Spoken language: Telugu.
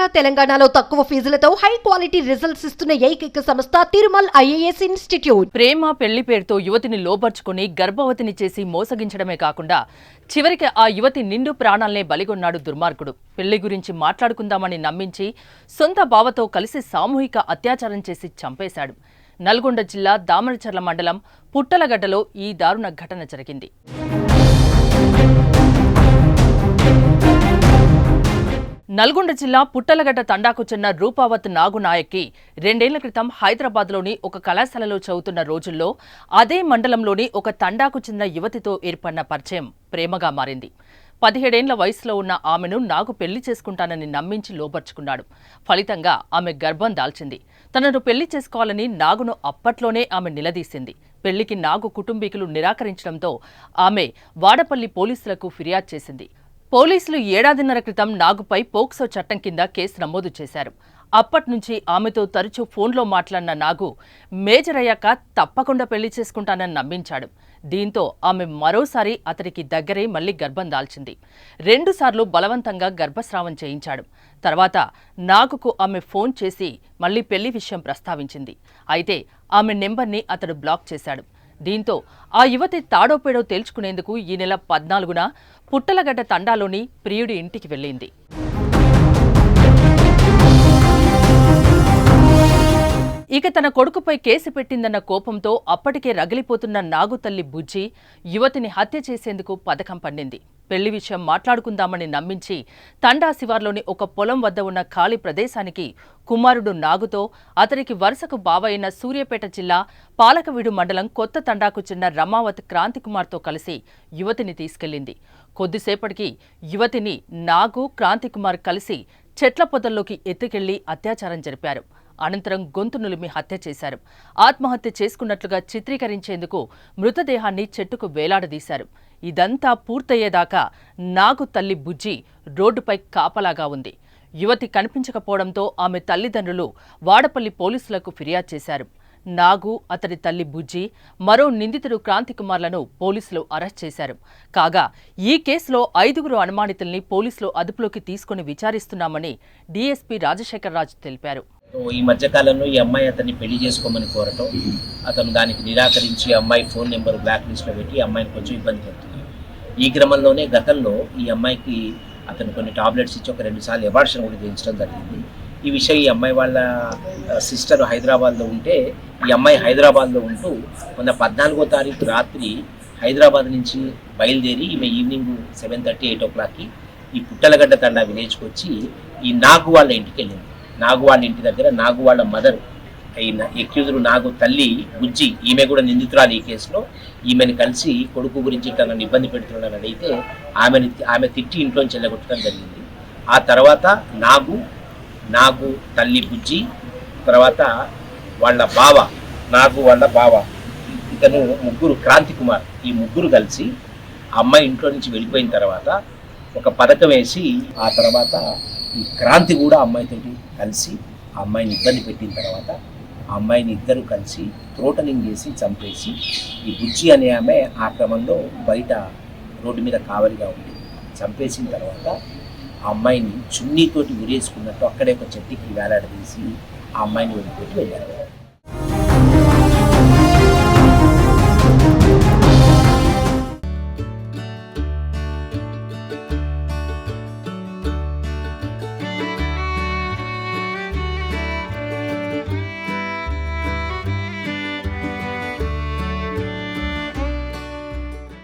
ఆంధ్ర తెలంగాణలో తక్కువ ఫీజులతో హై క్వాలిటీ రిజల్ట్స్ ఇస్తున్న ఏకైక సంస్థ తిరుమల్ ఐఏఎస్ ఇన్స్టిట్యూట్. ప్రేమ పెళ్ళి పేరుతో యువతిని లోపర్చుకుని గర్భవతిని చేసి మోసగించడమే కాకుండా చివరికి ఆ యువతి నిండు ప్రాణాలనే బలిగొన్నాడు దుర్మార్గుడు. పెళ్ళి గురించి మాట్లాడుకుందామని నమ్మించి సొంత బావతో కలిసి సామూహిక అత్యాచారం చేసి చంపేశాడు. నల్గొండ జిల్లా దామరచర్ల మండలం పుట్టలగడ్డలో ఈ దారుణ ఘటన జరిగింది. నల్గొండ జిల్లా పుట్టలగడ్డ తండాకు చెందిన రూపావత్ నాగునాయక్కి రెండేళ్ళ క్రితం హైదరాబాద్లోని ఒక కళాశాలలో చదువుతున్న రోజుల్లో అదే మండలంలోని ఒక తండాకు చెందిన యువతితో ఏర్పడిన పరిచయం ప్రేమగా మారింది. పదిహేడేండ్ల వయసులో ఉన్న ఆమెను నాగు పెళ్ళి చేసుకుంటానని నమ్మించి లోపర్చుకున్నాడు ఫలితంగా ఆమె గర్భం దాల్చింది. తనను పెళ్ళి చేసుకోవాలని నాగును అప్పట్లోనే ఆమె నిలదీసింది. పెళ్ళికి నాగు కుటుంబీకులు నిరాకరించడంతో ఆమె వాడపల్లి పోలీసులకు ఫిర్యాదు చేసింది. పోలీసులు ఏడాదిన్నర క్రితం నాగుపై పోక్సో చట్టం కింద కేసు నమోదు చేశారు. అప్పట్నుంచి ఆమెతో తరచూ ఫోన్లో మాట్లాడిన నాగు మేజర్ అయ్యాక తప్పకుండా పెళ్ళి చేసుకుంటానని నమ్మించాడు. దీంతో ఆమె మరోసారి అతడికి దగ్గరే మళ్ళీ గర్భం దాల్చింది. రెండుసార్లు బలవంతంగా గర్భస్రావం చేయించాడు. తర్వాత నాగుకు ఆమె ఫోన్ చేసి మళ్ళీ పెళ్ళి విషయం ప్రస్తావించింది. అయితే ఆమె నెంబర్ని అతడు బ్లాక్ చేశాడు. దీంతో ఆ యువతి తాడోపేడో తేల్చుకునేందుకు ఈ నెల పద్నాలుగున పుట్టలగడ్డ తండాలోని ప్రియుడి ఇంటికి వెళ్ళింది. ఇక తన కొడుకుపై కేసు పెట్టిందన్న కోపంతో అప్పటికే రగిలిపోతున్న నాగుతల్లి బుజ్జి యువతిని హత్య చేసేందుకు పథకం పండింది. పెళ్ళి విషయం మాట్లాడుకుందామని నమ్మించి తండా శివార్లోని ఒక పొలం వద్ద ఉన్న ఖాళీ ప్రదేశానికి కుమారుడు నాగుతో అతనికి వరుసకు బావైన సూర్యాపేట జిల్లా పాలకవీడు మండలం కొత్త తండాకు చెందిన రమావత్ క్రాంతికుమార్తో కలిసి యువతిని తీసుకెళ్ళింది కొద్దిసేపటికి యువతిని నాగు క్రాంతికుమార్ కలిసి చెట్ల పొదల్లోకి ఎత్తుకెళ్ళి అత్యాచారం జరిపారు. అనంతరం గొంతు నులిమి హత్య చేశారు. ఆత్మహత్య చేసుకున్నట్లుగా చిత్రీకరించేందుకు మృతదేహాన్ని చెట్టుకు వేలాడదీశారు. ఇదంతా పూర్తయ్యేదాకా నాగు తల్లి బుజ్జి రోడ్డుపై కాపలాగా ఉంది. యువతి కనిపించకపోవడంతో ఆమె తల్లిదండ్రులు వాడపల్లి పోలీసులకు ఫిర్యాదు చేశారు. నాగు అతడి తల్లి బుజ్జి మరో నిందితుడు క్రాంతికుమార్లను పోలీసులు అరెస్ట్ చేశారు. కాగా ఈ కేసులో ఐదుగురు అనుమానితుల్ని పోలీసులు అదుపులోకి తీసుకుని విచారిస్తున్నామని డీఎస్పీ రాజశేఖరరాజు తెలిపారు. ఈ మధ్యకాలంలో ఈ అమ్మాయి అతన్ని పెళ్ళి చేసుకోమని కోరటం అతను దానికి నిరాకరించి అమ్మాయి ఫోన్ నెంబర్ బ్లాక్ లిస్ట్లో పెట్టి అమ్మాయిని కొంచెం ఇబ్బంది పెడుతుంది. ఈ క్రమంలోనే గతంలో ఈ అమ్మాయికి అతను కొన్ని టాబ్లెట్స్ ఇచ్చి ఒక రెండు సార్లు ఎవార్షన్ కూడా చేయించడం జరిగింది. ఈ విషయం ఈ అమ్మాయి వాళ్ళ సిస్టర్ హైదరాబాద్లో ఉంటే ఈ అమ్మాయి హైదరాబాద్లో ఉంటూ మొన్న పద్నాలుగో తారీఖు రాత్రి హైదరాబాద్ నుంచి బయలుదేరి ఈమె ఈవినింగ్ సెవెన్ థర్టీ ఎయిట్ ఓ క్లాక్కి ఈ పుట్టలగడ్డ తండా విలేజ్కి వచ్చి ఈ నాగు వాళ్ళ ఇంటికి వెళ్ళింది. నాగు వాళ్ళ ఇంటి దగ్గర నాగు వాళ్ళ మదర్ అయిన ఎక్యూజులు నాగు తల్లి బుజ్జి ఈమె కూడా నిందితురాలు ఈ కేసులో. ఈమెను కలిసి కొడుకు గురించి తనను ఇబ్బంది పెడుతున్నాడని అడిగితే ఆమెను ఆమె తిట్టి ఇంట్లోంచి వెళ్ళగొట్టడం జరిగింది. ఆ తర్వాత నాగు నాగు తల్లి బుజ్జి తర్వాత వాళ్ళ బావ నాగు వాళ్ళ బావ ఇతను ముగ్గురు క్రాంతి కుమార్ ఈ ముగ్గురు కలిసి అమ్మాయి ఇంట్లో నుంచి వెళ్ళిపోయిన తర్వాత ఒక పథకం వేసి ఆ తర్వాత ఈ క్రాంతి కూడా అమ్మాయితోటి కలిసి ఆ అమ్మాయిని ఇబ్బంది పెట్టిన తర్వాత ఆ అమ్మాయిని ఇద్దరు కలిసి త్రోటనింగ్ చేసి చంపేసి ఈ బుజ్జి అనే ఆమె ఆ క్రమంలో బయట రోడ్డు మీద కావలిగా ఉంది చంపేసిన తర్వాత ఆ అమ్మాయిని చున్నీతోటి ఉరేసుకున్నట్టు అక్కడే ఒక చెట్టుకి వేలాడదీసి ఆ అమ్మాయిని వదిలిపెట్టి వెళ్ళారు.